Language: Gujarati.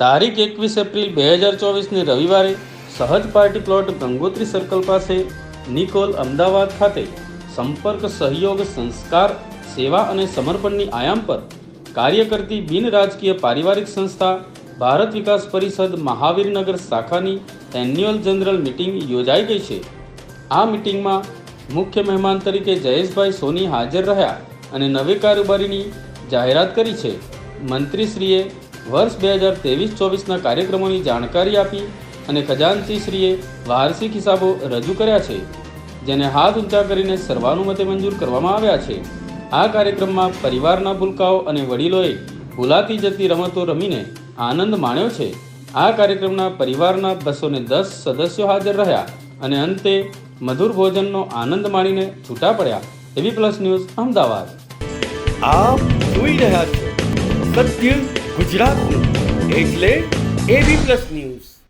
તારીખ એકવીસ એપ્રિલ બે હજાર ચોવીસની રવિવારે સહજ પાર્ટી પ્લોટ ગંગોત્રી સર્કલ પાસે નિકોલ અમદાવાદ ખાતે સંપર્ક સહયોગ સંસ્કાર, સેવા અને સમર્પણની આયામ પર કાર્ય કરતી બિન રાજકીય પારિવારિક સંસ્થા, ભારત વિકાસ પરિષદ મહાવીરનગર શાખાની એન્યુઅલ જનરલ મિટિંગ યોજાઈ ગઈ છે. આ મિટિંગમાં મુખ્ય મહેમાન તરીકે જયેશભાઈ સોની હાજર રહ્યા અને નવી કારોબારીની જાહેરાત કરી છે. મંત્રીશ્રીએ વર્ષ બે હજાર ત્રેવીસ ચોવીસના કાર્યક્રમોની જાણકારી આપી અને ખજાનચીશ્રીએ વાર્ષિક હિસાબો રજૂ કર્યા છે, જેને હાથ ઊંચા કરીને સર્વાનુમતે મંજૂર કરવામાં આવ્યા છે. આ કાર્યક્રમમાં પરિવારના ભૂલકાઓ અને વડીલોએ ભૂલાતી જતી રમતો રમીને આનંદ માણ્યો છે. આ કાર્યક્રમના પરિવારના બસો દસ સદસ્યો હાજર રહ્યા અને અંતે મધુર ભોજનનો આનંદ માણીને છૂટા પડ્યા. એવી પ્લસ ન્યૂઝ અમદાવાદ. આપ જોઈ રહ્યા છો સત્ય ગુજરાતનું એટલે એબી પ્લસ ન્યૂઝ.